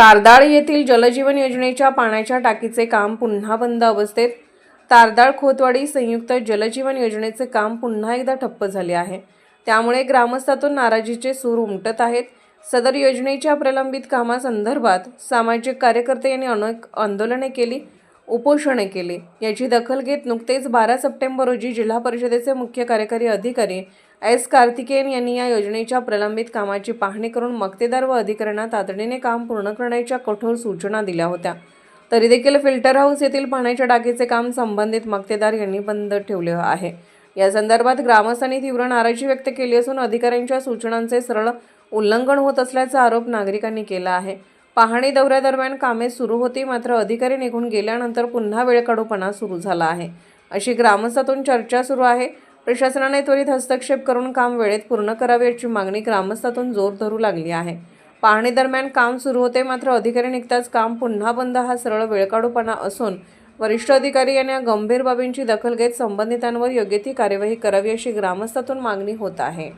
तारदाळ येथील जलजीवन योजनेच्या पाण्याच्या टाकीचे काम पुन्हा बंद अवस्थेत. तारदाळ खोतवाडी संयुक्त जलजीवन योजनेचे काम पुन्हा एकदा ठप्प झाले आहे. त्यामुळे ग्रामस्थातून नाराजीचे सूर उमटत आहेत. सदर योजनेच्या प्रलंबित कामासंदर्भात सामाजिक कार्यकर्ते यांनी अनेक आंदोलने केली. उपोषणे केली. याची दखल घेत नुकतेच बारा सप्टेंबर रोजी जिल्हा परिषदेचे मुख्य कार्यकारी अधिकारी एस कार्तिकेयन यांनी या योजनेच्या प्रलंबित कामाची पाहणी करून मक्तेदार व अधिकाऱ्यांना तातडीने काम पूर्ण करण्याच्या कठोर सूचना दिल्या होत्या. तरी देखील फिल्टर हाऊस येथील पाण्याच्या टाकीचे काम संबंधित मक्तेदार यांनी बंद ठेवले आहे. या संदर्भात ग्रामस्थांनी तीव्र नाराजी व्यक्त केली असून अधिकाऱ्यांच्या सूचनांचे सरळ उल्लंघन होत असल्याचा आरोप नागरिकांनी केला आहे. पाहणी दौऱ्यादरम्यान कामे सुरू होती मात्र अधिकारी निघून गेल्यानंतर पुन्हा वेळकाढूपणा सुरू झाला आहे. अशी ग्रामस्थातून चर्चा सुरू आहे. प्रशासनाने त्वरित हस्तक्षेप करून काम वेळेत पूर्ण करावे याची मागणी ग्रामस्थातून जोर धरू लागली आहे. पाहणी दरम्यान काम सुरू होते मात्र अधिकारी निघताच काम पुन्हा बंद हा सरळ वेळकाढूपणा असून वरिष्ठ अधिकारी यांनी या गंभीर बाबींची दखल घेत संबंधितांवर योग्य ती कार्यवाही करावी अशी ग्रामस्थातून मागणी होत आहे.